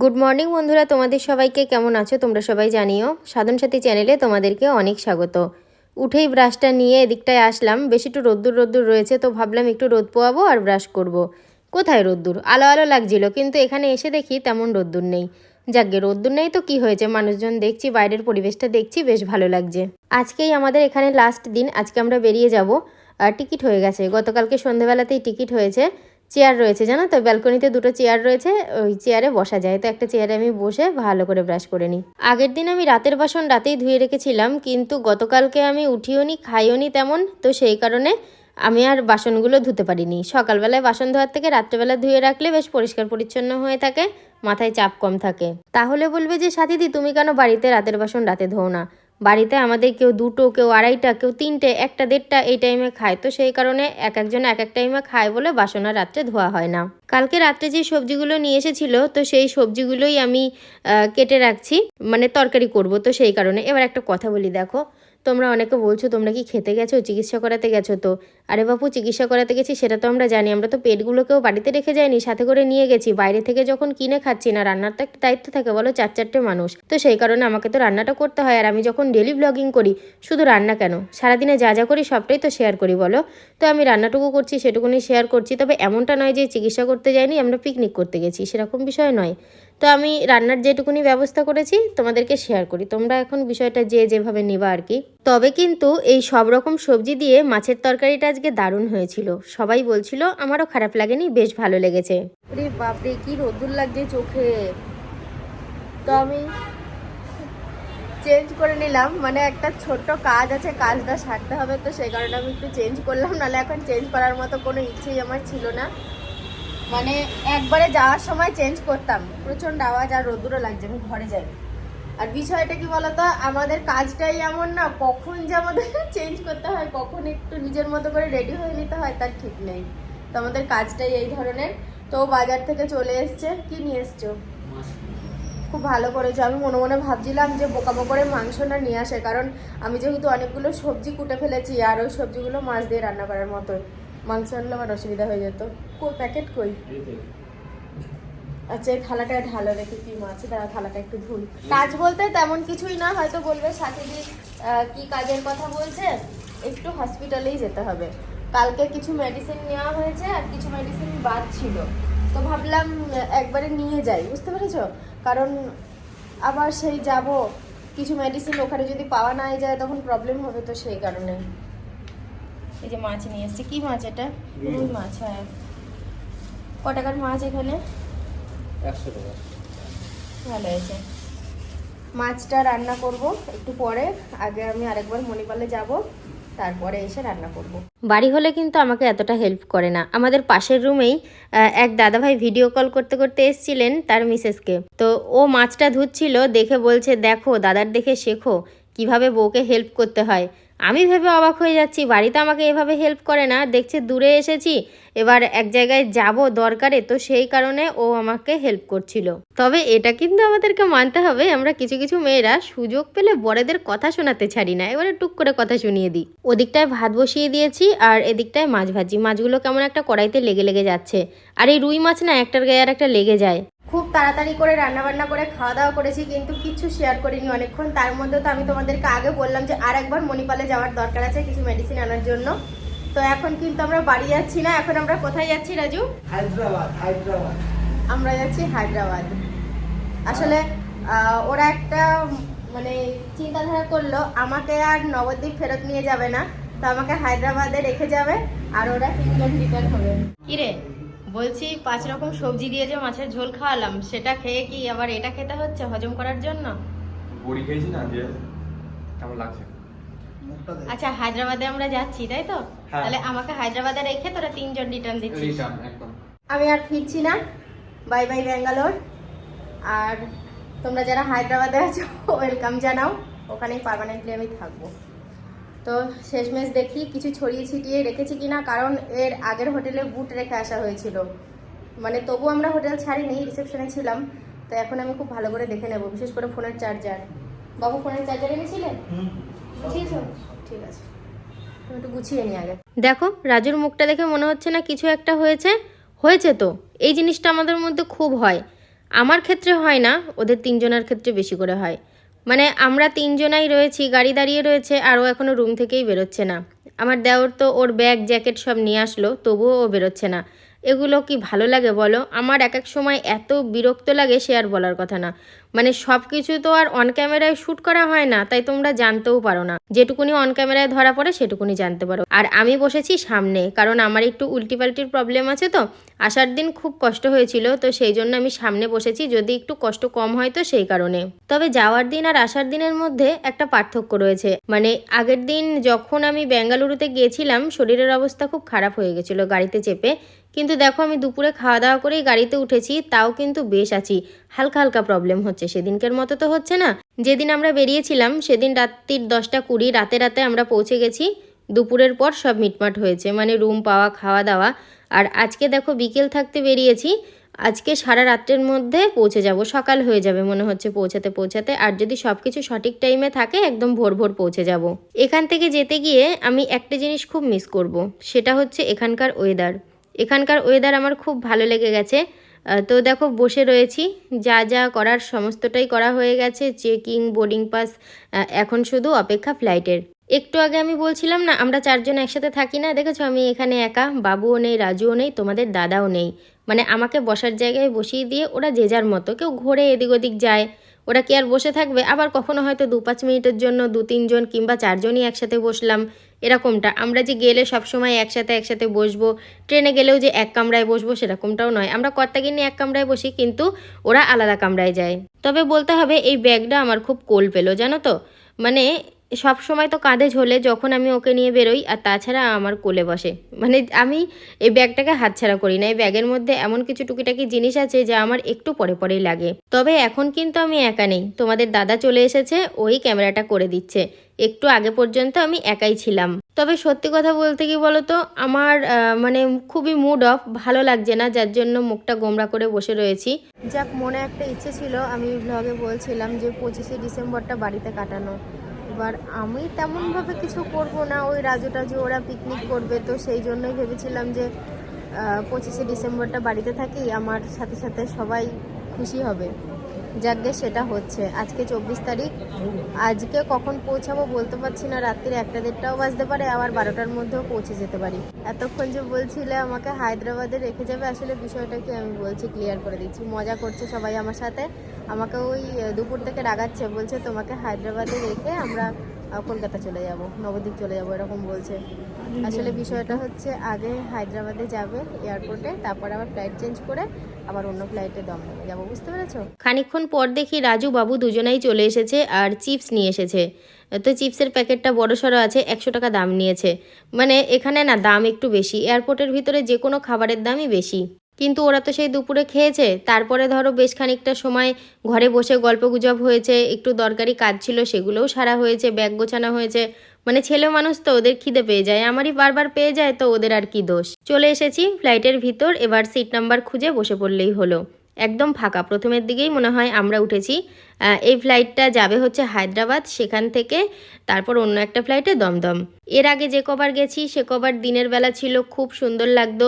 Good morning বন্ধুরা। তোমাদের সবাইকে কেমন আছো? তোমরা সবাই জানিও। সাধন সাথী চ্যানেলে তোমাদেরকে অনেক স্বাগত। উঠেই ব্রাশটা নিয়ে এদিকটায় আসলাম। বেশি একটু রোদ্দুর রোদ্দুর রয়েছে, তো ভাবলাম একটু রোদ পোয়াবো আর ব্রাশ করব। কোথায় রোদ্দুর? আলো আলো লাগছিল, কিন্তু এখানে এসে দেখি তেমন রোদ্দুর নেই। যাকগে, রোদ্দুর নেই তো কি হয়েছে? মানুষজন দেখছি, বাইরের পরিবেশটা দেখছি, বেশ ভালো লাগছে। আজকেই আমাদের এখানে লাস্ট দিন, আজকে আমরা বেরিয়ে যাব। আর টিকিট হয়ে গেছে। গতকালকে সন্ধেবেলাতেই টিকিট হয়েছে। চেয়ার রয়েছে, জানো তো? ব্যালকনিতে দুটো চেয়ার রয়েছে, ওই চেয়ারে বসা যায়। তো একটা চেয়ারে আমি বসে ভালো করে ব্রাশ করে নিই। আগের দিন আমি রাতের বাসন রাতেই ধুয়ে রেখেছিলাম, কিন্তু গতকালকে আমি উঠিও নি, খাইও নি তেমন, তো সেই কারণে আমি আর বাসনগুলো ধুতে পারিনি। সকালবেলায় বাসন ধোয়ার থেকে রাত্রেবেলা ধুয়ে রাখলে বেশ পরিষ্কার পরিচ্ছন্ন হয়ে থাকে, মাথায় চাপ কম থাকে। তাহলে বলবে যে, সাথীদি, তুমি কেন বাড়িতে রাতের বাসন রাতে ধোও না? বাড়িতে আমাদের কেউ দুটো, কেউ আড়াইটা, কেউ তিনটে, একটা দেড়টা এই টাইমে খায়। তো সেই কারণে এক একজন এক এক টাইমে খায় বলে বাসনা রাত্রে ধোয়া হয় না। কালকে রাত্রে যে সবজিগুলো নিয়ে এসেছিল, তো সেই সবজিগুলোই আমি কেটে রাখছি মানে তরকারি করব। তো সেই কারণে এবার একটা কথা বলি, দেখো। তোমরা অনেকে বলছো, তোমরা কি খেতে গেছো? চিকিৎসা করাতে গেছো তো? আরে বাপু, চিকিৎসা করাতে গেছি, সেটা তো আমরা জানি। আমরা তো পেটগুলোকেও বাড়িতে রেখে যাইনি, সাথে করে নিয়ে গেছি। বাইরে থেকে যখন কিনে খাচ্ছি না, রান্নার তো একটা দায়িত্ব থাকে, বলো, চার চারটে মানুষ। তো সেই কারণে আমাকে তো রান্নাটা করতে হয়, আর আমি যখন ডেলি ব্লগিং করি, শুধু রান্না কেন? সারাদিনে যা যা করি, সবটাই তো শেয়ার করি, বলো। তো আমি রান্নাটুকু করছি, সেটুকুনি শেয়ার করছি, তবে এমনটা নয় যে চিকিৎসা করতে যাইনি, আমরা পিকনিক করতে গেছি, সেরকম বিষয় নয়। তো আমি রান্নার যেটুকুনি ব্যবস্থা করেছি, তোমাদেরকে শেয়ার করি। তোমরা এখন বিষয়টা যে যেভাবে নেবা আর কি। তবে কিন্তু এই সব রকম সবজি দিয়ে মাছের তরকারিটা আজকে দারুণ হয়েছিল। সবাই বলছিল, আমারও খারাপ লাগেনি, বেশ ভালো লেগেছে। বাপরে, কি রোদ্দুর লাগছে চোখে। তো আমি চেঞ্জ করে নিলাম। মানে একটা ছোট্ট কাজ আছে, কাজটা সারতে হবে, তো সেই কারণে আমি একটু চেঞ্জ করলাম। নাহলে এখন চেঞ্জ করার মতো কোনো ইচ্ছেই আমার ছিল না। মানে একবারে যাওয়ার সময় চেঞ্জ করতাম। প্রচণ্ড আওয়াজ আর রোদ্দুরও লাগছে, আমি ঘরে যাই। আর বিষয়টা কি বলতো, আমাদের কাজটাই এমন না, কখন যে আমাদের চেঞ্জ করতে হয়, কখন একটু নিজের মতো করে রেডি হয়ে নিতে হয়, তার ঠিক নেই। তো আমাদের কাজটাই এই ধরনের। তো বাজার থেকে চলে এসছে। কি নিয়ে এসছো? খুব ভালো করেছ। আমি মনে মনে ভাবছিলাম যে বোকামো করে মাংসটা নিয়ে আসে, কারণ আমি যেহেতু অনেকগুলো সবজি কুটে ফেলেছি, আর ওই সবজিগুলো মাছ দিয়ে রান্না করার মতোই। মাংস আনলে আমার অসুবিধা হয়ে যেত। কই প্যাকেট কই? আচ্ছা এই থালাটা ঢালো রেখে কি মাছ? তারা থালাটা একটু ধুই। কাজ বলতে তেমন কিছুই না হয়তো বলবে আহ, কি কাজের কথা বলছে। একটু হসপিটালেই যেতে হবে। কালকে কিছু মেডিসিন নেওয়া হয়েছে আর কিছু মেডিসিন বাদ ছিল। তো ভাবলাম একবারে নিয়ে যাই বুঝতে পেরেছ? কারণ আবার সেই যাব কিছু মেডিসিন ওখানে যদি পাওয়া না যায় তখন প্রবলেম হবে তো সেই কারণে। এই যে মাছ নিয়ে এসছে। কি মাছ এটা? রুই মাছ। হ্যাঁ। ক টাকার মাছ এখানে? একশো টাকা। ভালো হয়েছে। মাছটা রান্না করব একটু পরে। আগে আমি আরেকবার মণিপালে যাব তারপরে এসে রান্না করব। বাড়ি হলে কিন্তু আমাকে এতটা হেল্প করে না। আমাদের পাশের রুমেই এক দাদাভাই ভিডিও কল করতে করতে এসছিলেন তার মিসেসকে তো ও মাছটা ধুচ্ছিল দেখে বলছে দেখো দাদার দেখে শেখো কীভাবে বউকে হেল্প করতে হয়। আমি ভেবে অবাক হয়ে যাচ্ছি, বাড়িতে আমাকে এভাবে হেল্প করে না। দেখছে দূরে এসেছি, এবার এক জায়গায় যাব দরকারে, তো সেই কারণে ও আমাকে হেল্প করছিল। তবে এটা কিন্তু আমাদেরকে মানতে হবে, আমরা কিছু কিছু মেয়েরা সুযোগ পেলে বড়দের কথা শোনাতে ছাড়ি না। এবারে টুক করে কথা শুনিয়ে দিই। ওদিকটায় ভাত বসিয়ে দিয়েছি, আর এদিকটায় মাছ ভাজি। মাছগুলো কেমন একটা কড়াইতে লেগে লেগে যাচ্ছে। আর এই রুই মাছ না, একটার গায়ে আর একটা লেগে যায়। খুব তাড়াতাড়ি করে রান্নাবান্না করে খাওয়া দাওয়া করেছি কিন্তু কিচ্ছু শেয়ার করিনি অনেকক্ষণ। তার মধ্যে তো আমি তোমাদেরকে আগে বললাম যে আর একবার মণিপালে যাওয়ার দরকার আছে কিছু মেডিসিন আনার জন্য। তো এখন কিন্তু আমরা বাড়ি যাচ্ছি না এখন আমরা কোথায় যাচ্ছি রাজু? হায়দ্রাবাদ হায়দ্রাবাদ। আমরা যাচ্ছি হায়দ্রাবাদ। আসলে ওরা একটা মানে চিন্তাধারা করল আমাকে আর নবদ্বীপ ফেরত নিয়ে যাবে না তো আমাকে হায়দ্রাবাদে রেখে যাবে আর ওরা তিনজন রিটার্ন হবে। কিরে? বলছি পাঁচ রকম সবজি দিয়ে যে মাছের ঝোল খাওয়ালাম সেটা খেয়ে কি আবার এটা খেতে হচ্ছে হজম করার জন্য? বড়ি খেয়েছি না দিয়ে কেমন লাগছে? আচ্ছা হায়দ্রাবাদে আমরা যাচ্ছি তাই তো? হ্যাঁ। তাহলে আমাকে হায়দ্রাবাদে রেখে তোরা তিনজন রিটার্ন দিচ্ছিস। রিটার্ন একদম। আমি আর ফিরছি না। বাই বাই ব্যাঙ্গালোর আর তোমরা যারা হায়দ্রাবাদে আছো ওয়েলকাম জানাও। ওখানেই পার্মানেন্টলি আমি থাকব। তো শেষমেশ দেখি কিছু ছড়িয়ে ছিটিয়ে রেখেছি কিনা কারণ এর আগের হোটেলে বুট রেখে আসা হয়েছিল। মানে তবু আমরা হোটেল ছাড়িনি রিসেপশনে ছিলাম। তো এখন আমি খুব ভালো করে দেখে নেব বিশেষ করে ফোনের চার্জার বাবু ফোনের চার্জার এনেছিলে? গুছিয়েছো ঠিক আছে। তুমি একটু গুছিয়ে নি আগে। দেখো রাজুর মুখটা দেখে মনে হচ্ছে না কিছু একটা হয়েছে। হয়েছে তো এই জিনিসটা আমাদের মধ্যে খুব হয়। আমার ক্ষেত্রে হয় না ওদের তিনজনের ক্ষেত্রে বেশি করে হয়। মানে আমরা তিনজনাই রয়েছি, গাড়ি দাঁড়িয়ে রয়েছে, আর ও এখনও রুম থেকেই বেরোচ্ছে না। আমার দেওর তো ওর ব্যাগ, জ্যাকেট সব নিয়ে আসলো, তবুও ও বেরোচ্ছে না। এগুলো কি ভালো লাগে বলো? আমার এক এক সময় এত বিরক্ত লাগে সে আর বলার কথা না। মানে সব কিছু তো আর অন ক্যামেরায় শ্যুট করা হয় না, তাই তোমরা জানতেও পারো না। যেটুকুনি অন ক্যামেরায় ধরা পড়ে, সেটুকুনি জানতে পারো। আর আমি বসেছি সামনে, কারণ আমার একটু উল্টি পাল্টির প্রবলেম আছে তো। আসার দিন খুব কষ্ট হয়েছিল, তো সেই জন্য আমি সামনে বসেছি, যদি একটু কষ্ট কম হয় তো সেই কারণে। তবে যাওয়ার দিন আর আসার দিনের মধ্যে একটা পার্থক্য রয়েছে। মানে আগের দিন যখন আমি বেঙ্গালুরুতে গিয়েছিলাম, শরীরের অবস্থা খুব খারাপ হয়ে গেছিল, গাড়িতে চেপে। কিন্তু দেখো আমি দুপুরে খাওয়া দাওয়া করেই গাড়িতে উঠেছি, তাও কিন্তু বেশ আছি। হালকা হালকা প্রবলেম হচ্ছে। সেদিনকের মতো তো হচ্ছে না। যেদিন আমরা বেরিয়েছিলাম, সেদিন রাত্রির দশটা কুড়ি, রাতে রাতে আমরা পৌঁছে গেছি। দুপুরের পর সব মিটমাট হয়েছে মানে রুম পাওয়া, খাওয়া দাওয়া। আর আজকে দেখো বিকেল থাকতে বেরিয়েছি। আজকে সারা রাত্রের মধ্যে পৌঁছে যাব। সকাল হয়ে যাবে মনে হচ্ছে পৌঁছাতে পৌঁছাতে। আর যদি সব কিছু সঠিক টাইমে থাকে, একদম ভোর ভোর পৌঁছে যাব। এখান থেকে যেতে গিয়ে আমি একটা জিনিস খুব মিস করব। সেটা হচ্ছে এখানকার ওয়েদার এখানকার ওয়েদার আমার খুব ভালো লেগে গেছে। তো দেখো, বসে রয়েছি। যা যা করার সমস্তটাই করা হয়ে গেছে। চেকিং বোর্ডিং পাস এখন শুধু অপেক্ষা ফ্লাইটের একটু আগে আমি বলছিলাম না, আমরা চারজন একসাথে থাকি না? দেখেছ, আমি এখানে একা, বাবুও নেই, রাজুও নেই, তোমাদের দাদাও নেই। মানে আমাকে বসার জায়গায় বসিয়ে দিয়ে ওরা যে যার মতো, কেউ ঘোরে, এদিক ওদিক যায়। ওরা কি আর বসে থাকবে? আবার কখনো হয়তো দু পাঁচ মিনিটের জন্য দু তিনজন কিংবা চারজনই একসাথে বসলাম। এরকমটা। আমরা যে গেলে সবসময় একসাথে একসাথে বসবো, ট্রেনে গেলেও যে এক কামরায় বসবো সেরকমটাও নয়। আমরা কর্তাকে নিয়ে এক কামরায় বসি, কিন্তু ওরা আলাদা কামরায় যায়। তবে বলতে হবে, এই ব্যাগটা আমার খুব কোল পেল, জানো তো? মানে সব সময় তো কাঁধে ঝোলে যখন আমি ওকে নিয়ে বেরোই, আর তাছাড়া আমার কোলে বসে। মানে আমি এই ব্যাগটাকে হাতছাড়া করি না। এই ব্যাগের মধ্যে এমন কিছু টুকিটাকি জিনিস আছে যা আমার একটু পরে পরেই লাগে। তবে এখন কিন্তু আমি একা নেই। তোমাদের দাদা চলে এসেছে, ওই ক্যামেরাটা করে দিচ্ছে। একটু আগে পর্যন্ত আমি একাই ছিলাম। তবে সত্যি কথা বলতে কি বলতো, আমার মানে খুবই মুড অফ ভালো লাগছে না, যার জন্য মুখটা গোমরা করে বসে রয়েছি। যাক, মনে একটা ইচ্ছে ছিল, আমি ব্লগে বলছিলাম যে পঁচিশে ডিসেম্বরটা বাড়িতে কাটানো। এবার আমি তেমনভাবে কিছু করব না। ওই রাজু টাজু ওরা পিকনিক করবে, তো সেই জন্যই ভেবেছিলাম যে পঁচিশে ডিসেম্বরটা বাড়িতে থাকি, আমার সাথে সাথে সবাই খুশি হবে। যাকে সেটা হচ্ছে। আজকে চব্বিশ তারিখ। আজকে কখন পৌঁছাবো বলতে পারছি না। রাত্রির একটা দেড়টাও বাজতে পারে, আবার বারোটার মধ্যেও পৌঁছে যেতে পারি। এতক্ষণ যে বলছিলে আমাকে হায়দ্রাবাদে রেখে যাবে, আসলে বিষয়টা কি আমি বলছি ক্লিয়ার করে দিচ্ছি। মজা করছে সবাই আমার সাথে। আমাকে ওই দুপুর থেকে রাগাচ্ছে বলছে তোমাকে হায়দ্রাবাদে রেখে আমরা কলকাতা চলে যাব, নবদ্বীপ চলে যাব, এরকম বলছে। আসলে বিষয়টা হচ্ছে আগে হায়দ্রাবাদে যাবে এয়ারপোর্টে তারপর আবার ফ্লাইট চেঞ্জ করে আবার অন্য ফ্লাইটে দমদমে যাব, বুঝতে পেরেছ? খানিকক্ষণ পর দেখি রাজু বাবু দুজনাই চলে এসেছে আর চিপস নিয়ে এসেছে। তো চিপসের প্যাকেটটা বড় সড়ো আছে, একশো টাকা দাম নিয়েছে। মানে এখানে না দাম একটু বেশি এয়ারপোর্টের ভিতরে যে কোনো খাবারের দামই বেশি। কিন্তু ওরা তো সেই দুপুরে খেয়েছে। তারপরে ধরো বেশ খানিকটা সময় ঘরে বসে গল্প গুজব হয়েছে, একটু দরকারি কাজ ছিল সেগুলোও সারা হয়েছে, ব্যাগ গোছানো হয়েছে। মানে ছেলে মানুষ তো, ওদের খিদে পেয়ে যায়। আমারই বারবার পেয়ে যায় তো, ওদের আর কি দোষ। চলে এসেছি ফ্লাইটের ভিতর, এবার সিট নাম্বার খুঁজে বসে পড়লেই হলো। একদম ফাঁকা, প্রথমের দিকেই মনে হয় আমরা উঠেছি। এই ফ্লাইটটা যাবে হচ্ছে হায়দ্রাবাদ, সেখান থেকে তারপর অন্য একটা ফ্লাইটে দমদম। এর আগে যে কবার গেছি, সে কবার দিনের বেলা ছিল, খুব সুন্দর লাগতো।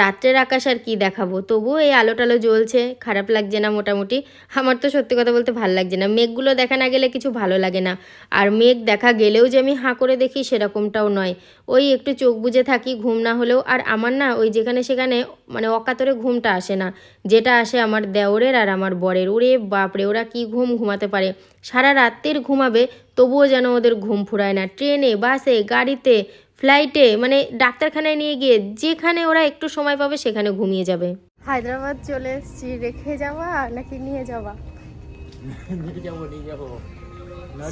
রাত্রের আকাশ আর কি দেখাবো? তবুও এই আলো টালো জ্বলছে, খারাপ লাগছে না মোটামুটি। আমার তো সত্যি কথা বলতে ভালো লাগছে না। মেঘগুলো দেখা না গেলে কিছু ভালো লাগে না। আর মেঘ দেখা গেলেও যে আমি হাঁ করে দেখি, সেরকমটাও নয়। ওই একটু চোখ বুজে থাকি, ঘুম না হলেও। আর আমার না, ওই যেখানে সেখানে মানে অকাতরে ঘুমটা আসে না। যেটা আসে আমার দেওরের আর আমার বরের। ওরে বাপরে, ওরা কি ঘুম ঘুমাতে পারে। সারা রাত্রির ঘুমাবে তবুও যেন ওদের ঘুম ফুরায় না। ট্রেনে বাসে গাড়িতে ফ্লাইটে মানে ডাক্তারখানায় নিয়ে গিয়ে যেখানে ওরা একটু সময় পাবে সেখানে ঘুমিয়ে যাবে। হায়দ্রাবাদ চলে এসছি। রেখে যাওয়া নাকি নিয়ে যাওয়া?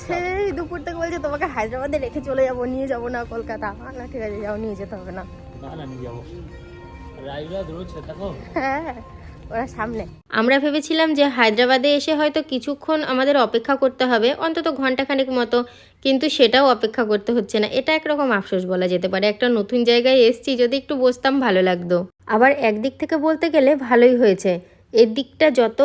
সেই দুপুর থেকে বলছে তোমাকে হায়দ্রাবাদে রেখে চলে যাব নিয়ে যাব না কলকাতা। না ঠিক আছে যাও নিয়ে যেতে হবে না। না না নিয়ে যাব। রয়েছে দেখো হ্যাঁ। ওরা সামনে আমরা ভেবেছিলাম যে হায়দ্রাবাদে এসে হয়তো কিছুক্ষণ আমাদের অপেক্ষা করতে হবে, অন্তত ঘন্টাখানেক মতো। কিন্তু সেটাও অপেক্ষা করতে হচ্ছে না। এটা একরকম আফসোস বলা যেতে পারে। একটা নতুন জায়গায় এসছি, যদি একটু বসতাম ভালো লাগতো। আবার একদিক থেকে বলতে গেলে ভালোই হয়েছে। এর দিকটা যত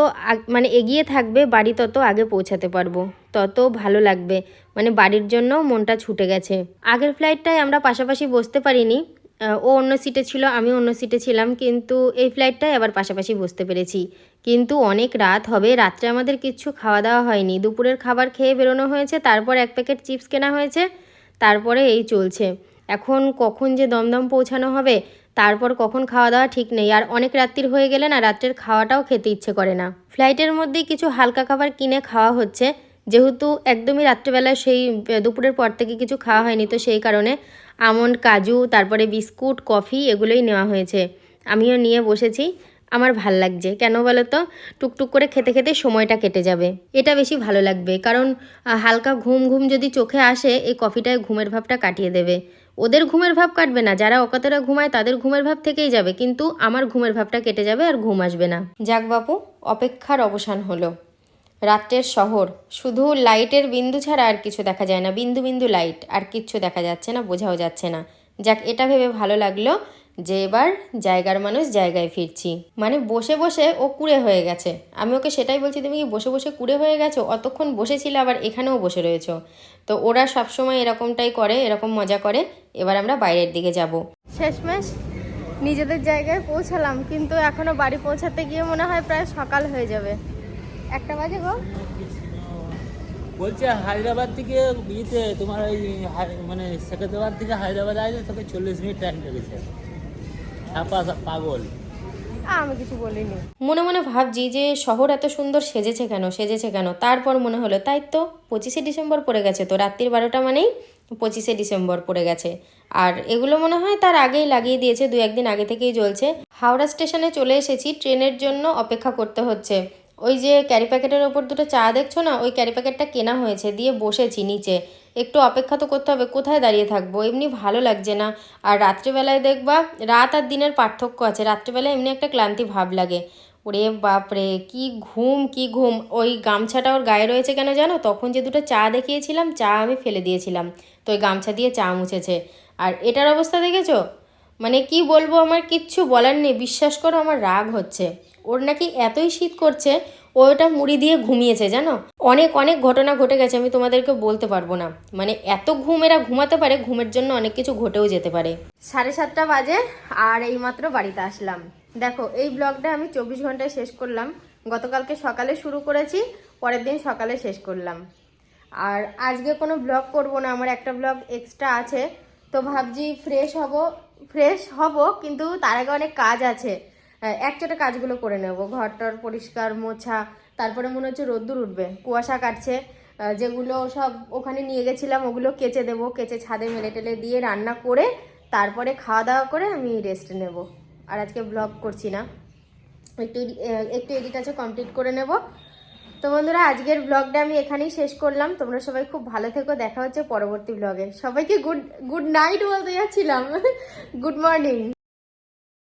মানে এগিয়ে থাকবে, বাড়ি তত আগে পৌঁছাতে পারব। তত ভালো লাগবে। মানে বাড়ির জন্য মনটা ছুটে গেছে। আগের ফ্লাইটটায় আমরা পাশাপাশি বসতে পারিনি। ও অন্য সিটে ছিল, আমি অন্য সিটে ছিলাম, কিন্তু এই ফ্লাইটটায় আবার পাশাপাশি বসতে পেরেছি। কিন্তু অনেক রাত হবে, রাত্রে আমাদের কিচ্ছু খাওয়া দাওয়া হয়নি। দুপুরের খাবার খেয়ে বেরোনো হয়েছে, তারপর এক প্যাকেট চিপস কেনা হয়েছে, তারপরে এই চলছে। এখন কখন যে দমদম পৌঁছানো হবে, তারপর কখন খাওয়া দাওয়া ঠিক নেই। আর অনেক রাত্রির হয়ে গেলে না, রাত্রের খাওয়াটাও খেতে ইচ্ছে করে না। ফ্লাইটের মধ্যেই কিছু হালকা খাবার কিনে খাওয়া হচ্ছে যেহেতু একদমই রাত্রেবেলা সেই দুপুরের পর থেকে কিছু খাওয়া হয়নি, তো সেই কারণে আমন্ড, কাজু, তারপরে বিস্কুট, কফি এগুলোই নেওয়া হয়েছে। আমিও নিয়ে বসেছি। আমার ভালো লাগছে। কেন বলো তো? টুকটুক করে খেতে খেতে সময়টা কেটে যাবে। এটা বেশি ভালো লাগবে। কারণ হালকা ঘুম ঘুম যদি চোখে আসে, এই কফিটায় ঘুমের ভাবটা কাটিয়ে দেবে। ওদের ঘুমের ভাব কাটবে না। যারা অকাতেরা ঘুমায়, তাদের ঘুমের ভাব থেকেই যাবে। কিন্তু আমার ঘুমের ভাবটা কেটে যাবে আর ঘুম আসবে না। যাক বাপু, অপেক্ষার অবসান হলো। রাত্রের শহর। শুধু লাইটের বিন্দু ছাড়া আর কিছু দেখা যায় না। বিন্দু বিন্দু লাইট। আর কিচ্ছু দেখা যাচ্ছে না, বোঝাও যাচ্ছে না। যাক, এটা ভেবে ভালো লাগল যে এবার জায়গার মানুষ জায়গায় ফিরছি। মানে বসে বসে ও কুড়ে হয়ে গেছে। আমি ওকে সেটাই বলছি, তুমি কি বসে বসে কুড়ে হয়ে গেছো? অতক্ষণ বসেছিলে, আবার এখানেও বসে রয়েছো। তো ওরা সবসময় এরকমটাই করে, এরকম মজা করে। এবার আমরা বাইরের দিকে যাব। শেষমেশ নিজেদের জায়গায় পৌঁছালাম, কিন্তু এখনও বাড়ি পৌঁছাতে গিয়ে মনে হয় প্রায় সকাল হয়ে যাবে। একটা বাজে গো। বলছে হায়দ্রাবাদ থেকে ইয়েতে তোমার ওই মানে সেকেন্দ্রাবাদ থেকে হায়দ্রাবাদ আসলে তোকে চল্লিশ মিনিট টাইম লেগেছে। পাগল। আমি কিছু বলিনি। মনে মনে ভাবছি যে শহর এত সুন্দর সেজেছে কেন সেজেছে কেন? তারপর মনে হলো তাই তো পঁচিশে ডিসেম্বর পড়ে গেছে তো রাত্রির বারোটা মানেই পঁচিশে ডিসেম্বর পড়ে গেছে। আর এগুলো মনে হয় তার আগেই লাগিয়ে দিয়েছে দু একদিন আগে থেকেই জ্বলছে। হাওড়া স্টেশনে চলে এসেছি ট্রেনের জন্য অপেক্ষা করতে হচ্ছে। ওই যে ক্যারি প্যাকেটের ওপর দুটো চা দেখছ না? ওই ক্যারি প্যাকেটটা কেনা হয়েছে, দিয়ে বসেছি নিচে। একটু অপেক্ষা তো করতে হবে, কোথায় দাঁড়িয়ে থাকব? এমনি ভালো লাগছে না। আর রাত্রিবেলায় দেখবা, রাত আর দিনের পার্থক্য আছে। রাত্রিবেলায় এমনি একটা ক্লান্তি ভাব লাগে। ওরে বাপরে, কি ঘুম কি ঘুম। ওই গামছাটা ওর গায়ে রয়েছে কেন জানো? তখন যে দুটো চা দেখিয়েছিলাম, চা আমি ফেলে দিয়েছিলাম। তো ওই গামছা দিয়ে চা মুছেছে। আর এটার অবস্থা দেখেছ? মানে কি বলব, আমার কিচ্ছু বলার নেই। বিশ্বাস করো, আমার রাগ হচ্ছে। ওর নাকি এতই শীত করছে, ও ওটা মুড়ি দিয়ে ঘুমিয়েছে, জানো? অনেক অনেক ঘটনা ঘটে গেছে, আমি তোমাদেরকে বলতে পারব না। মানে এত ঘুম এরা ঘুমাতে পারে, ঘুমের জন্য অনেক কিছু ঘটেও যেতে পারে। সাড়ে সাতটা বাজে, আর এইমাত্র বাড়িতে আসলাম। দেখো, এই ব্লগটা আমি চব্বিশ ঘন্টায় শেষ করলাম। গতকালকে সকালে শুরু করেছি, পরের দিন সকালে শেষ করলাম। আর আজকে কোনো ব্লগ করব না, আমার একটা ব্লগ এক্সট্রা আছে। তো ভাবছি, ফ্রেশ হব ফ্রেশ হব, কিন্তু তার আগে অনেক কাজ আছে। একচোটে কাজগুলো করে নেব। ঘরটর পরিষ্কার, মোছা, তারপরে মনে হচ্ছে রোদ্দুর উঠবে। কুয়াশা কাটছে যেগুলো সব ওখানে নিয়ে গেছিলাম ওগুলো কেচে দেবো, কেচে ছাদে মেলে টেলে দিয়ে রান্না করে তারপরে খাওয়া দাওয়া করে আমি রেস্ট নেব। আর আজকে ব্লগ করছি না। একটু একটু এডিট আছে কমপ্লিট করে নেব। তো বন্ধুরা, আজকের ব্লগটা আমি এখানেই শেষ করলাম। তোমরা সবাই খুব ভালো থেকো, দেখা হচ্ছে পরবর্তী ব্লগে সবাইকে গুড গুড নাইট বলতে যাচ্ছিলাম। Good morning